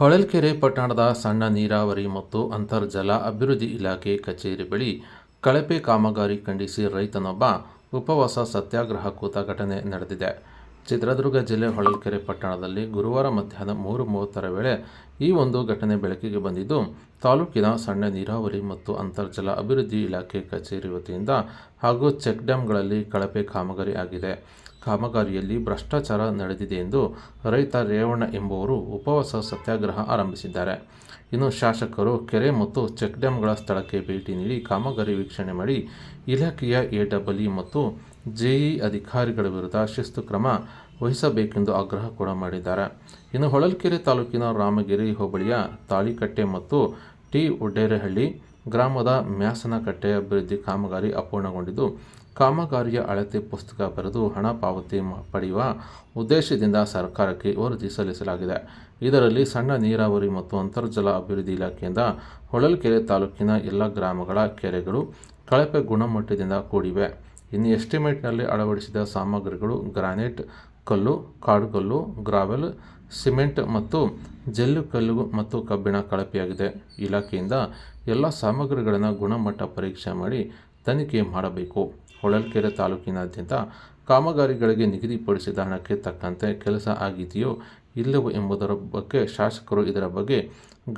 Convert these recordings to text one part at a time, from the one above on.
ಹೊಳಲ್ಕೆರೆ ಪಟ್ಟಣದ ಸಣ್ಣ ನೀರಾವರಿ ಮತ್ತು ಅಂತರ್ಜಲ ಅಭಿವೃದ್ಧಿ ಇಲಾಖೆ ಕಚೇರಿ ಬಳಿ ಕಳಪೆ ಕಾಮಗಾರಿ ಖಂಡಿಸಿ ರೈತನೊಬ್ಬ ಉಪವಾಸ ಸತ್ಯಾಗ್ರಹ ಕೂತ ಘಟನೆ ನಡೆದಿದೆ. ಚಿತ್ರದುರ್ಗ ಜಿಲ್ಲೆ ಹೊಳಲ್ಕೆರೆ ಪಟ್ಟಣದಲ್ಲಿ ಗುರುವಾರ ಮಧ್ಯಾಹ್ನ ಮೂರು ಮೂವತ್ತರ ವೇಳೆ ಈ ಒಂದು ಘಟನೆ ಬೆಳಕಿಗೆ ಬಂದಿದ್ದು, ತಾಲೂಕಿನ ಸಣ್ಣ ನೀರಾವರಿ ಮತ್ತು ಅಂತರ್ಜಲ ಅಭಿವೃದ್ಧಿ ಇಲಾಖೆ ಕಚೇರಿ ವತಿಯಿಂದ ಹಾಗೂ ಚೆಕ್ ಡ್ಯಾಂಗಳಲ್ಲಿ ಕಳಪೆ ಕಾಮಗಾರಿ ಆಗಿದೆ. ಕಾಮಗಾರಿಯಲ್ಲಿ ಭ್ರಷ್ಟಾಚಾರ ನಡೆದಿದೆ ಎಂದು ರೈತ ರೇವಣ್ಣ ಎಂಬುವರು ಉಪವಾಸ ಸತ್ಯಾಗ್ರಹ ಆರಂಭಿಸಿದ್ದಾರೆ. ಇನ್ನು ಶಾಸಕರು ಕೆರೆ ಮತ್ತು ಚೆಕ್ ಡ್ಯಾಂಗಳ ಸ್ಥಳಕ್ಕೆ ಭೇಟಿ ನೀಡಿ ಕಾಮಗಾರಿ ವೀಕ್ಷಣೆ ಮಾಡಿ ಇಲಾಖೆಯ ಎಡಬ್ಲ್ಯೂ ಮತ್ತು ಜೆಇ ಅಧಿಕಾರಿಗಳ ವಿರುದ್ಧ ಶಿಸ್ತು ಕ್ರಮ ವಹಿಸಬೇಕೆಂದು ಆಗ್ರಹ ಕೂಡ ಮಾಡಿದ್ದಾರೆ. ಇನ್ನು ಹೊಳಲ್ಕೆರೆ ತಾಲೂಕಿನ ರಾಮಗಿರಿ ಹೋಬಳಿಯ ತಾಳಿಕಟ್ಟೆ ಮತ್ತು ಟಿ ಉಡ್ಡೇರಹಳ್ಳಿ ಗ್ರಾಮದ ಮ್ಯಾಸನಕಟ್ಟೆ ಅಭಿವೃದ್ಧಿ ಕಾಮಗಾರಿ ಅಪೂರ್ಣಗೊಂಡಿದ್ದು, ಕಾಮಗಾರಿಯ ಅಳತೆ ಪುಸ್ತಕ ಬರೆದು ಹಣ ಪಾವತಿ ಪಡೆಯುವ ಉದ್ದೇಶದಿಂದ ಸರ್ಕಾರಕ್ಕೆ ವರದಿ ಸಲ್ಲಿಸಲಾಗಿದೆ. ಇದರಲ್ಲಿ ಸಣ್ಣ ನೀರಾವರಿ ಮತ್ತು ಅಂತರ್ಜಲ ಅಭಿವೃದ್ಧಿ ಇಲಾಖೆಯಿಂದ ಹೊಳಲ್ಕೆರೆ ತಾಲೂಕಿನ ಎಲ್ಲ ಗ್ರಾಮಗಳ ಕೆರೆಗಳು ಕಳಪೆ ಗುಣಮಟ್ಟದಿಂದ ಕೂಡಿವೆ. ಇನ್ನು ಎಸ್ಟಿಮೇಟ್ನಲ್ಲಿ ಅಳವಡಿಸಿದ ಸಾಮಗ್ರಿಗಳು ಗ್ರಾನೈಟ್, ಕಲ್ಲು ಕಾಡುಕಲ್ಲು ಗ್ರಾವೆಲ್, ಸಿಮೆಂಟ್ ಮತ್ತು ಜಲ್ಲು ಕಲ್ಲು ಮತ್ತು ಕಬ್ಬಿಣ ಕಳಪೆಯಾಗಿದೆ. ಇಲಾಖೆಯಿಂದ ಎಲ್ಲ ಸಾಮಗ್ರಿಗಳನ್ನು ಗುಣಮಟ್ಟ ಪರೀಕ್ಷೆ ಮಾಡಿ ತನಿಖೆ ಮಾಡಬೇಕು. ಹೊಳಲ್ಕೆರೆ ತಾಲೂಕಿನಾದ್ಯಂತ ಕಾಮಗಾರಿಗಳಿಗೆ ನಿಗದಿಪಡಿಸಿದ ಹಣಕ್ಕೆ ತಕ್ಕಂತೆ ಕೆಲಸ ಆಗಿದೆಯೋ ಇಲ್ಲವೋ ಎಂಬುದರ ಬಗ್ಗೆ ಶಾಸಕರು ಇದರ ಬಗ್ಗೆ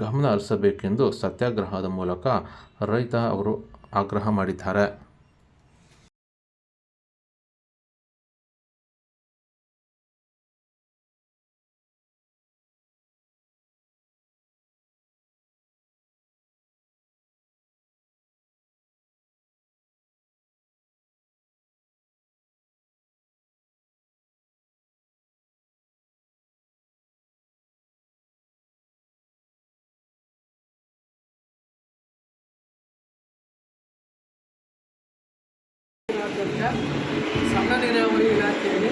ಗಮನ ಹರಿಸಬೇಕೆಂದು ಸತ್ಯಾಗ್ರಹದ ಮೂಲಕ ರೈತ ಅವರು ಆಗ್ರಹ ಮಾಡಿದ್ದಾರೆ. ರಾಜ್ಯಾದ್ಯಂತ ಸಣ್ಣ ನೀರಾವರಿ ಇಲಾಖೆಯಲ್ಲಿ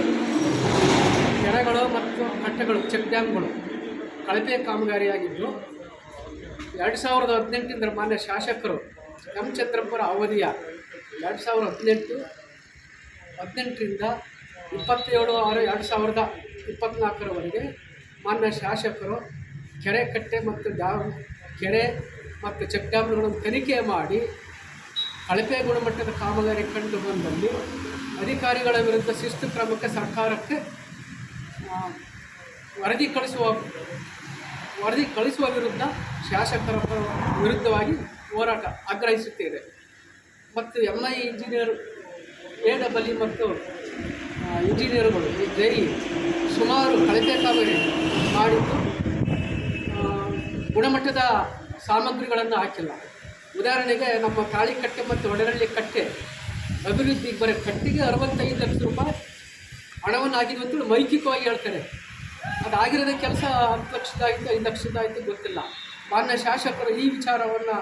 ಕೆರೆಗಳು ಮತ್ತು ಕಟ್ಟೆಗಳು ಚೆಕ್ ಡ್ಯಾಮ್ಗಳು ಕಳಪೆ ಕಾಮಗಾರಿಯಾಗಿದ್ದು, ಎರಡು ಸಾವಿರದ ಹದಿನೆಂಟಿಂದ ಮಾನ್ಯ ಶಾಸಕರು ಎಂ ಚಂದ್ರಪ್ಪರ ಅವಧಿಯ ಎರಡು ಸಾವಿರದ ಹದಿನೆಂಟು, ಹದಿನೆಂಟರಿಂದ ಇಪ್ಪತ್ತೇಳು ಆರು ಎರಡು ಸಾವಿರದ ಇಪ್ಪತ್ತ್ನಾಲ್ಕರವರೆಗೆ ಮಾನ್ಯ ಶಾಸಕರು ಕೆರೆ ಕಟ್ಟೆ ಮತ್ತು ಡ್ಯಾಮ್ ಕೆರೆ ಮತ್ತು ಚೆಕ್ ಡ್ಯಾಮ್ಗಳನ್ನು ತನಿಖೆ ಮಾಡಿ ಕಳಪೆ ಗುಣಮಟ್ಟದ ಕಾಮಗಾರಿ ಕಂಡು ಬಂದಲ್ಲಿ ಅಧಿಕಾರಿಗಳ ವಿರುದ್ಧ ಶಿಸ್ತು ಕ್ರಮಕ್ಕೆ ಸರ್ಕಾರಕ್ಕೆ ವರದಿ ಕಳಿಸುವ ವರದಿ ಕಳಿಸುವ ವಿರುದ್ಧ ಶಾಸಕರ ವಿರುದ್ಧವಾಗಿ ಹೋರಾಟ ಆಗ್ರಹಿಸುತ್ತೇವೆ. ಮತ್ತು M I engineer A double E ಮತ್ತು ಇಂಜಿನಿಯರ್ಗಳು ಇಂಜಿನಿಯರ್ಗಳು ಜೈ ಸುಮಾರು ಕಳಪೆ ಕಾಮಗಾರಿ ಮಾಡಿದ್ದು ಗುಣಮಟ್ಟದ ಸಾಮಗ್ರಿಗಳನ್ನು ಹಾಕಿಲ್ಲ. ಉದಾಹರಣೆಗೆ ನಮ್ಮ ತಾಳಿಕಟ್ಟೆ ಮತ್ತು ಒಡರಳ್ಳಿ ಕಟ್ಟೆ ಅಭಿವೃದ್ಧಿಗೆ ಬರೋ ಕಟ್ಟಿಗೆ ಅರವತ್ತೈದು ಲಕ್ಷ ರೂಪಾಯಿ ಹಣವನ್ನು ಆಗಿದೆ ಅಂತೇಳಿ ಮೌಖಿಕವಾಗಿ ಹೇಳ್ತಾರೆ. ಅದಾಗಿರೋದೇ ಕೆಲಸ ಹತ್ತು ಲಕ್ಷದಾಯಿತು ಐದು ಲಕ್ಷದಾಯಿತು ಗೊತ್ತಿಲ್ಲ. ಮಾನ್ಯ ಶಾಸಕರು ಈ ವಿಚಾರವನ್ನು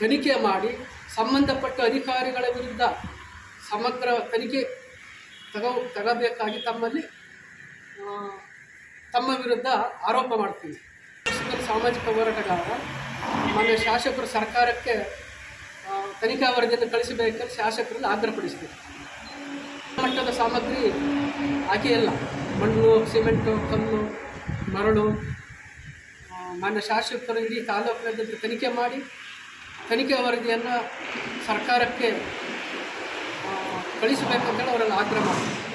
ತನಿಖೆ ಮಾಡಿ ಸಂಬಂಧಪಟ್ಟ ಅಧಿಕಾರಿಗಳ ವಿರುದ್ಧ ಸಮಗ್ರ ತನಿಖೆ ತಗೋ ತಗೋಬೇಕಾಗಿ ತಮ್ಮಲ್ಲಿ ತಮ್ಮ ವಿರುದ್ಧ ಆರೋಪ ಮಾಡ್ತೀವಿ. ಸಾಮಾಜಿಕ ಹೋರಾಟಗಾರ ಮಾನ್ಯ ಶಾಸಕರು ಸರ್ಕಾರಕ್ಕೆ ತನಿಖಾ ವರದಿಯನ್ನು ಕಳಿಸಬೇಕಂತ ಶಾಸಕರಲ್ಲಿ ಆಗ್ರಹಪಡಿಸ್ತೀವಿ ಮಟ್ಟದ ಸಾಮಗ್ರಿ ಹಾಕಿಯಲ್ಲ ಮಣ್ಣು, ಸಿಮೆಂಟು, ಕಲ್ಲು, ಮರಳು ಮಾನ್ಯ ಶಾಸಕರು ಇಡೀ ತಾಲೂಕಿನಾದ್ಯಂತ ತನಿಖೆ ಮಾಡಿ, ತನಿಖೆ ವರದಿಯನ್ನು ಸರ್ಕಾರಕ್ಕೆ ಕಳಿಸಬೇಕಂತೇಳಿ ಅವರಲ್ಲಿ ಆಗ್ರಹ ಮಾಡ್ತೀವಿ